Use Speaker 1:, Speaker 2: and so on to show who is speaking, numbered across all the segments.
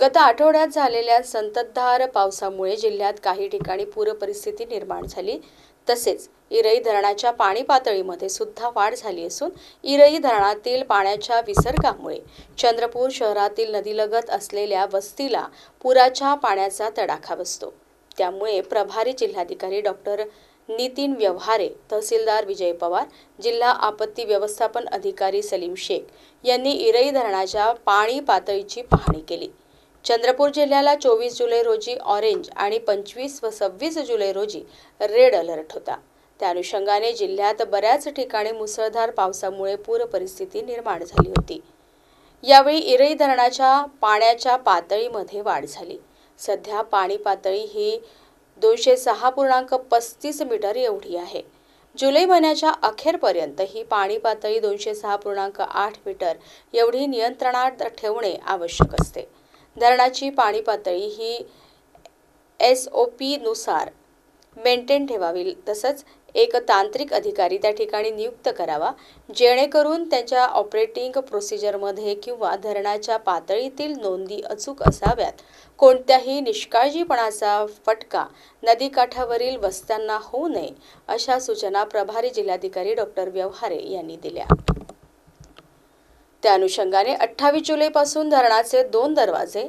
Speaker 1: गत आठवड्यात झालेल्या संततधार पावसामुळे जिल्ह्यात काही ठिकाणी पूरपरिस्थिती निर्माण झाली. तसेच इरई धरणाच्या पाणी पातळीमध्ये सुद्धा वाढ झाली असून इरई धरणातील पाण्याच्या विसर्गामुळे चंद्रपूर शहरातील नदीलगत असलेल्या वस्तीला पुराच्या पाण्याचा तडाखा बसतो. त्यामुळे प्रभारी जिल्हाधिकारी डॉक्टर नितीन व्यवहारे तहसीलदार विजय पवार जिल्हा आपत्ती व्यवस्थापन अधिकारी सलीम शेख यांनी इरई धरणाच्या पाणी पातळीची पाहणी केली. चंद्रपूर जिल्ह्याला चोवीस जुलै रोजी ऑरेंज आणि पंचवीस व सव्वीस जुलै रोजी रेड अलर्ट होता. त्या अनुषंगाने जिल्ह्यात बऱ्याच ठिकाणी मुसळधार पावसामुळे पूर परिस्थिती निर्माण झाली होती. यावेळी इरई धरणाच्या पाण्याच्या पातळीमध्ये वाढ झाली. सध्या पाणी पातळी ही दोनशे सहा पूर्णांक पस्तीस मीटर एवढी आहे. जुलै महिन्याच्या अखेरपर्यंत ही पाणी पातळी दोनशे सहा पूर्णांक आठ मीटर एवढी नियंत्रणात ठेवणे आवश्यक असते. धरणाची पाणी पातळी ही एस ओ पीनुसार मेंटेन ठेवावी. तसंच एक तांत्रिक अधिकारी त्या ठिकाणी नियुक्त करावा जेणेकरून त्यांच्या ऑपरेटिंग प्रोसिजरमध्ये किंवा धरणाच्या पातळीतील नोंदी अचूक असाव्यात. कोणत्याही निष्काळजीपणाचा फटका नदीकाठावरील वस्त्यांना होऊ नये अशा सूचना प्रभारी जिल्हाधिकारी डॉक्टर व्यवहारे यांनी दिल्या. त्या अनुषंगाने अठ्ठावीस जुलैपासून धरणाचे दोन दरवाजे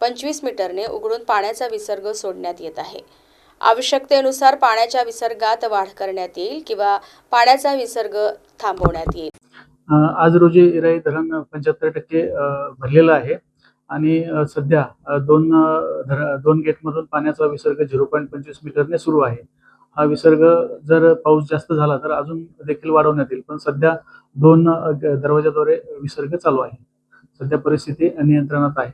Speaker 1: पंचवीस मीटरने उघडून पाण्याचा विसर्ग सोडण्यात येत आहे. आवश्यकतेनुसार पाण्याच्या विसर्गात वाढ करण्यात येईल किंवा पाण्याचा विसर्ग थांबवण्यात येईल.
Speaker 2: आज रोजी इराई धरण पंच्याहत्तर टक्के भरलेलं आहे आणि सध्या दोन धर दोन गेटमधून पाण्याचा विसर्ग झिरो पॉईंट पंचवीस मीटरने सुरू आहे. हा विसर्ग जर पाऊस जास्त झाला तर अजून देखील वाढवण्यात येईल. पण सध्या दोन दरवाजाद्वारे विसर्ग चालू आहे. सध्या परिस्थिती नियंत्रणात आहे.